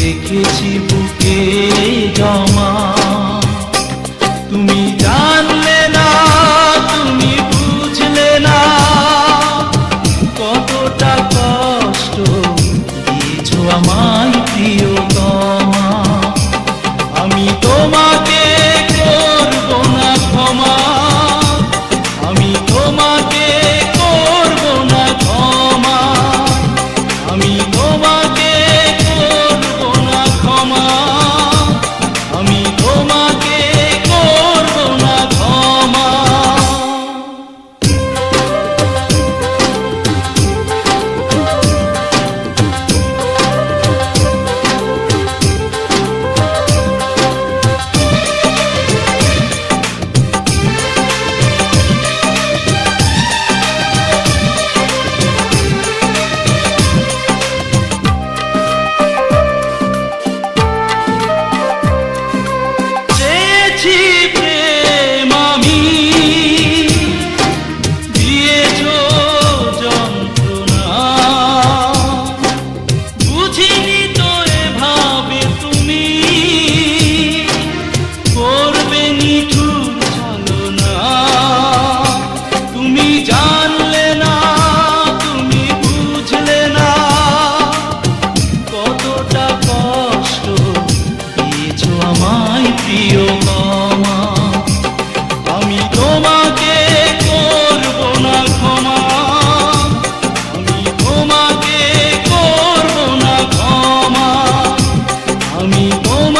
দেখেছি বুকে জমা। দিও মামা। আমি তোমাকে করব না ক্ষমা। আমি তোমাকে করব না ক্ষমা। আমি তোমাকে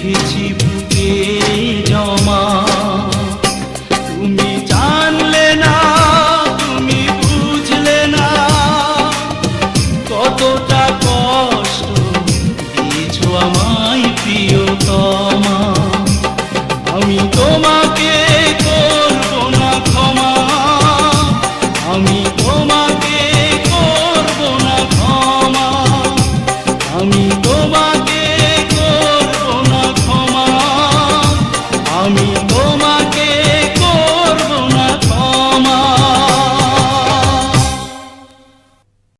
提起 আমি